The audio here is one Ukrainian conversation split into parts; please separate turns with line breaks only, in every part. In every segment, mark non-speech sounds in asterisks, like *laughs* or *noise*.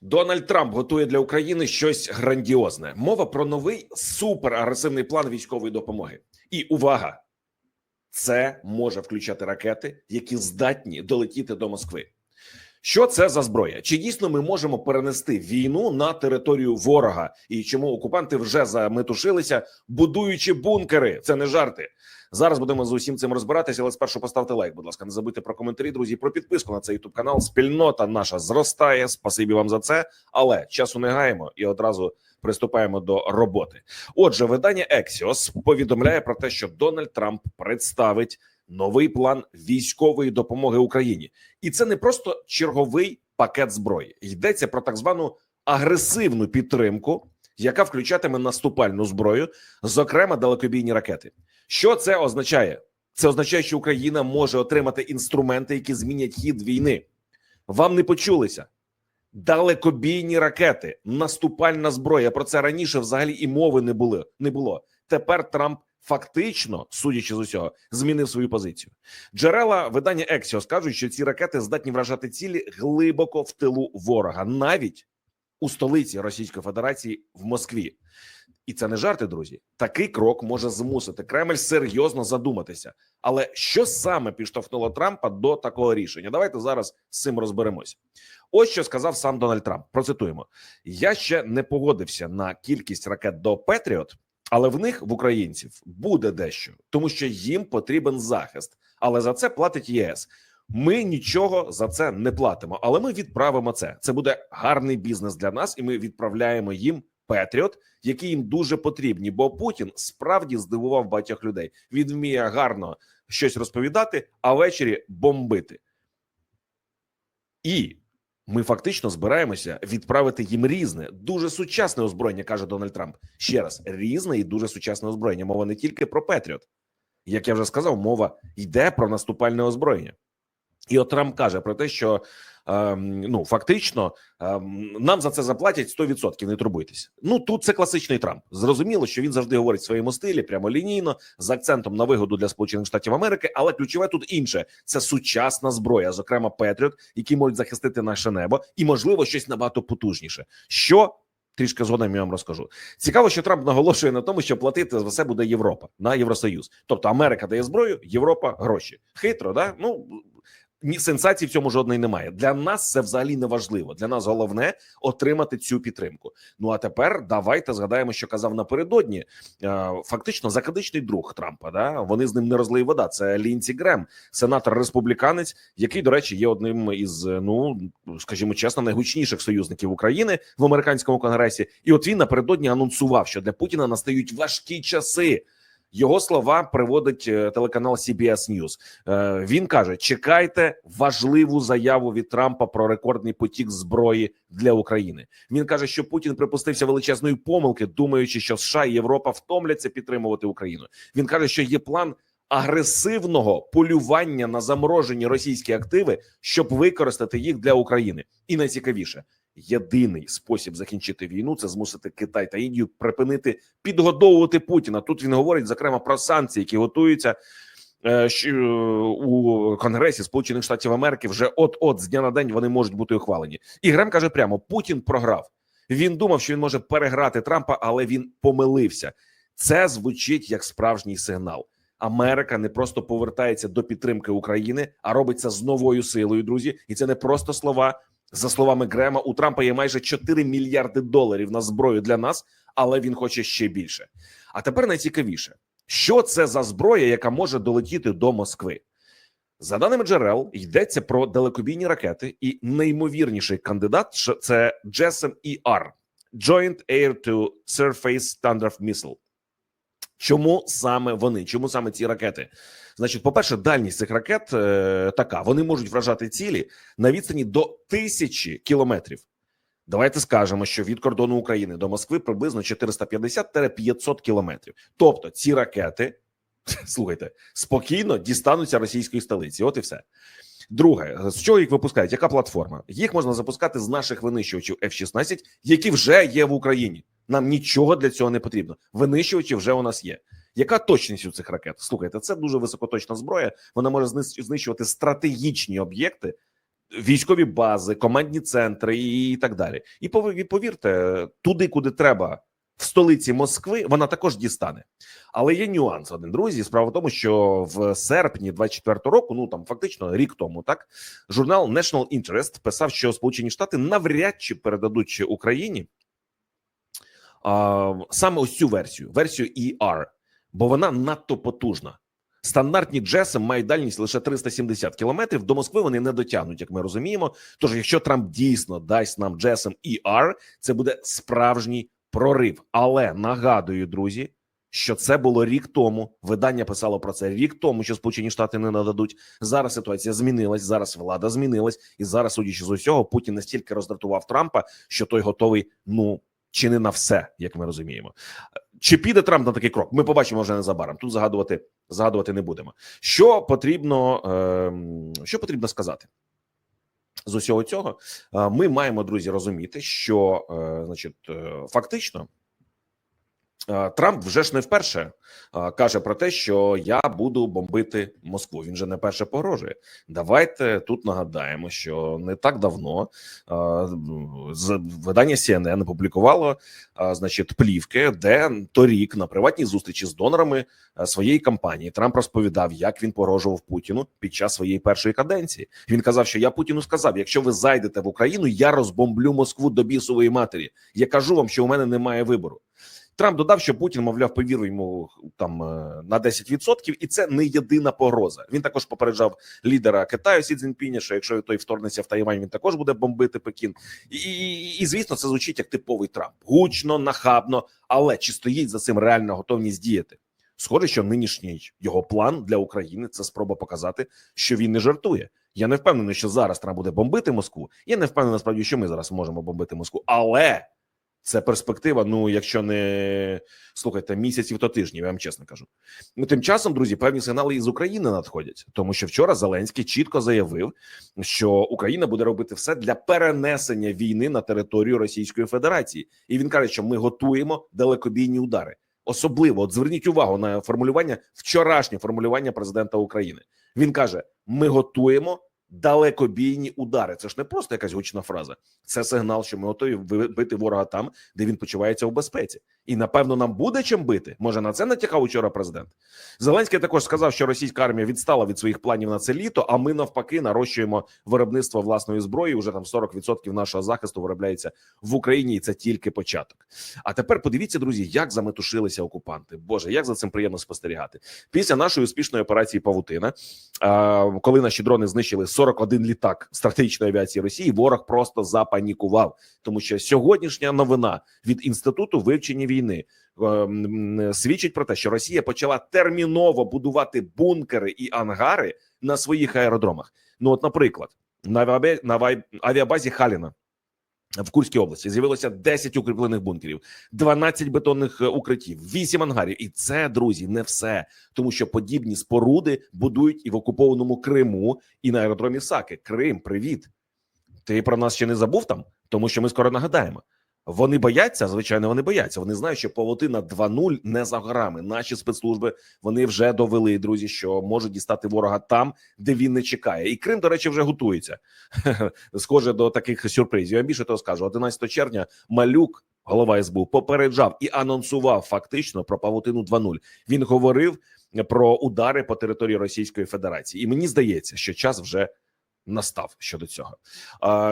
Дональд Трамп готує для України щось грандіозне. Мова про новий суперагресивний план військової допомоги. І увага! Це може включати ракети, які здатні долетіти до Москви. Що це за зброя? Чи дійсно ми можемо перенести війну на територію ворога? І чому окупанти вже заметушилися, будуючи бункери? Це не жарти. Зараз будемо з усім цим розбиратися, але спершу поставте лайк. Будь ласка, не забудьте про коментарі, друзі, про підписку на цей ютуб канал. Спільнота наша зростає. Спасибі вам за це. Але часу не гаємо і одразу приступаємо до роботи. Отже, видання Axios повідомляє про те, що Дональд Трамп представить новий план військової допомоги Україні, і це не просто черговий пакет зброї. Йдеться про так звану агресивну підтримку, яка включатиме наступальну зброю, зокрема далекобійні ракети. Що це означає? Це означає, що Україна може отримати інструменти, які змінять хід війни. Вам не почулися далекобійні ракети, наступальна зброя. Про це раніше взагалі і мови не було. Не було. Тепер Трамп фактично, судячи з усього, змінив свою позицію. Джерела видання Ексіос кажуть, що ці ракети здатні вражати цілі глибоко в тилу ворога, навіть у столиці Російської Федерації в Москві. І це не жарти, друзі. Такий крок може змусити Кремль серйозно задуматися. Але що саме підштовхнуло Трампа до такого рішення? Давайте зараз з цим розберемось. Ось що сказав сам Дональд Трамп. Процитуємо: я ще не погодився на кількість ракет до Петріот, але в них в українців буде дещо, тому що їм потрібен захист. Але за це платить ЄС. Ми нічого за це не платимо, але ми відправимо це. Це буде гарний бізнес для нас, і ми відправляємо їм Петріот, які їм дуже потрібні. Бо Путін справді здивував багатьох людей. Він вміє гарно щось розповідати, а ввечері бомбити. І ми фактично збираємося відправити їм різне, дуже сучасне озброєння, каже Дональд Трамп. Ще раз різне і дуже сучасне озброєння. Мова не тільки про Петріот, як я вже сказав, мова йде про наступальне озброєння. І от Трамп каже про те, що ем, ну фактично ем, нам за це заплатять 100%, Не турбуйтесь. Ну тут це класичний Трамп. Зрозуміло, що він завжди говорить в своєму стилі, прямо лінійно, з акцентом на вигоду для Сполучених Штатів Америки. Але ключове тут інше: це сучасна зброя, зокрема Петріот, які можуть захистити наше небо, і можливо щось набагато потужніше. Що Трішки згодом я вам розкажу. Цікаво, що Трамп наголошує на тому, що платити за все буде Європа на Євросоюз. Тобто Америка дає зброю, Європа гроші. Хитро, да? Ну ні сенсації в цьому жодної немає. Для нас це взагалі не важливо. Для нас головне отримати цю підтримку. Ну а тепер давайте згадаємо, що казав напередодні. Е, Фактично, закадичний друг Трампа. Да вони з ним не розлий вода. Це Лінці Грем, сенатор республіканець, який, до речі, є одним із ну скажімо чесно, найгучніших союзників України в американському конгресі. І от він напередодні анонсував, що для Путіна настають важкі часи. Його слова приводить е, телеканал CBS News. Е, Він каже: чекайте важливу заяву від Трампа про рекордний потік зброї для України. Він каже, що Путін припустився величезної помилки, думаючи, що США і Європа втомляться підтримувати Україну. Він каже, що є план агресивного полювання на заморожені російські активи, щоб використати їх для України. І найцікавіше. Єдиний спосіб закінчити війну це змусити Китай та Індію припинити підгодовувати Путіна. Тут він говорить зокрема про санкції, які готуються е, у Конгресі Сполучених Штатів Америки. Вже от от з дня на день вони можуть бути ухвалені. І Грем каже прямо: Путін програв. Він думав, що він може переграти Трампа, але він помилився. Це звучить як справжній сигнал. Америка не просто повертається до підтримки України, а робить це з новою силою, друзі. І це не просто слова. За словами Грема, у Трампа є майже 4 мільярди доларів на зброю для нас, але він хоче ще більше. А тепер найцікавіше, що це за зброя, яка може долетіти до Москви? За даними джерел, йдеться про далекобійні ракети, і неймовірніший кандидат це JASSM ER – Joint Air to Surface Standard Missile. Чому саме вони? Чому саме ці ракети? Значить, по перше, дальність цих ракет е, така: вони можуть вражати цілі на відстані до тисячі кілометрів. Давайте скажемо, що від кордону України до Москви приблизно 450-500 кілометрів. Тобто, ці ракети *laughs* слухайте спокійно дістануться російської столиці. От і все. Друге, з чого їх випускають? Яка платформа? Їх можна запускати з наших винищувачів F-16, які вже є в Україні. Нам нічого для цього не потрібно. Винищувачі вже у нас є. Яка точність у цих ракет? Слухайте, це дуже високоточна зброя. Вона може знищувати стратегічні об'єкти військові бази, командні центри і так далі. І повірте, туди, куди треба, в столиці Москви, вона також дістане. Але є нюанс один, друзі. Справа в тому, що в серпні 24-го року, ну там фактично рік тому, так журнал National Interest писав, що Сполучені Штати навряд чи передадуть Україні саме ось цю версію, версію ER, бо вона надто потужна. Стандартні джеси мають дальність лише 370 кілометрів. До Москви вони не дотягнуть, як ми розуміємо. Тож, якщо Трамп дійсно дасть нам джесам ER, це буде справжній прорив. Але нагадую, друзі, що це було рік тому. Видання писало про це рік тому, що Сполучені Штати не нададуть. Зараз ситуація змінилась. Зараз влада змінилась, і зараз, судячи з усього, Путін настільки роздратував Трампа, що той готовий ну чи не на все, як ми розуміємо. Чи піде Трамп на такий крок? Ми побачимо вже незабаром. Тут загадувати загадувати не будемо. Що потрібно, е, що потрібно сказати? З усього цього Е, ми маємо друзі розуміти, що е, значить, е, фактично Трамп вже ж не вперше каже про те, що я буду бомбити Москву. Він же не перше погрожує. Давайте тут нагадаємо, що не так давно видання CNN опублікувало значить плівки, де торік на приватній зустрічі з донорами своєї кампанії Трамп розповідав, як він погрожував Путіну під час своєї першої каденції. Він казав, що я Путіну сказав: якщо ви зайдете в Україну, я розбомблю Москву до бісової матері. Я кажу вам, що у мене немає вибору. Трамп додав, що Путін, мовляв, повірив йому там е, на 10%, і це не єдина погроза. Він також попереджав лідера Китаю Сі Цзіньпіня, що якщо той вторгнеться в Тайвань, він також буде бомбити Пекін. І, і, звісно, це звучить як типовий Трамп, гучно, нахабно. Але чи стоїть за цим реальна готовність діяти? Схоже, що нинішній його план для України це спроба показати, що він не жартує. Я не впевнений, що зараз Трамп буде бомбити Москву. Я не впевнений насправді, що ми зараз можемо бомбити Москву, але це перспектива. Ну, якщо не слухайте місяців, то тижнів, я вам чесно кажу. Ну тим часом, друзі, певні сигнали із України надходять, тому що вчора Зеленський чітко заявив, що Україна буде робити все для перенесення війни на територію Російської Федерації, і він каже, що ми готуємо далекобійні удари. Особливо от зверніть увагу на формулювання вчорашнє формулювання президента України. Він каже: ми готуємо далекобійні удари. Це ж не просто якась гучна фраза, це сигнал, що ми готові бити ворога там, де він почувається в безпеці. І напевно нам буде чим бити. Може на це натякав учора президент. Зеленський також сказав, що російська армія відстала від своїх планів на це літо. А ми навпаки нарощуємо виробництво власної зброї. Уже там 40% нашого захисту виробляється в Україні, і це тільки початок. А тепер подивіться, друзі, як заметушилися окупанти. Боже, як за цим приємно спостерігати. Після нашої успішної операції Павутина, коли наші дрони знищили 41 літак стратегічної авіації Росії, ворог просто запанікував, тому що сьогоднішня новина від інституту вивчення війни е, м, свідчить про те, що Росія почала терміново будувати бункери і ангари на своїх аеродромах. Ну, от, наприклад, на авіабазі Халіна. В Курській області з'явилося 10 укріплених бункерів, 12 бетонних е, укриттів, 8 ангарів. І це, друзі, не все, тому що подібні споруди будують і в окупованому Криму, і на аеродромі Саки. Крим, привіт. Ти про нас ще не забув там, тому що ми скоро нагадаємо. Вони бояться, звичайно, вони бояться. Вони знають, що павутина 2.0 не за горами. Наші спецслужби вони вже довели, друзі, що можуть дістати ворога там, де він не чекає. І Крим, до речі, вже готується. *laughs* Схоже до таких сюрпризів. Я більше того скажу: 11 червня малюк. Голова СБУ попереджав і анонсував фактично про павутину 2.0. Він говорив про удари по території Російської Федерації, і мені здається, що час вже настав щодо цього.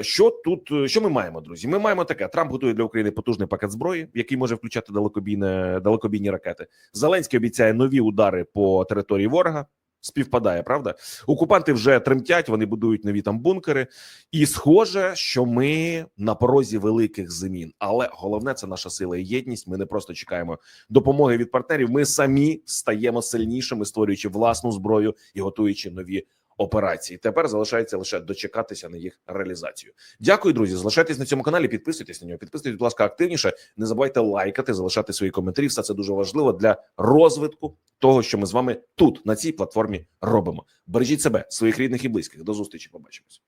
Що тут що ми маємо, друзі? Ми маємо таке: Трамп готує для України потужний пакет зброї, який може включати далекобійне далекобійні ракети. Зеленський обіцяє нові удари по території ворога. Співпадає, правда? Окупанти вже тремтять, вони будують нові там бункери, і схоже, що ми на порозі великих змін. Але головне це наша сила і єдність. Ми не просто чекаємо допомоги від партнерів. Ми самі стаємо сильнішими, створюючи власну зброю і готуючи нові операції. Тепер залишається лише дочекатися на їх реалізацію. Дякую, друзі. Залишайтесь на цьому каналі. Підписуйтесь на нього. Підписуйтесь, будь ласка, активніше. Не забувайте лайкати, залишати свої коментарі. Все це дуже важливо для розвитку того, що ми з вами тут на цій платформі робимо. Бережіть себе, своїх рідних і близьких. До зустрічі. Побачимось.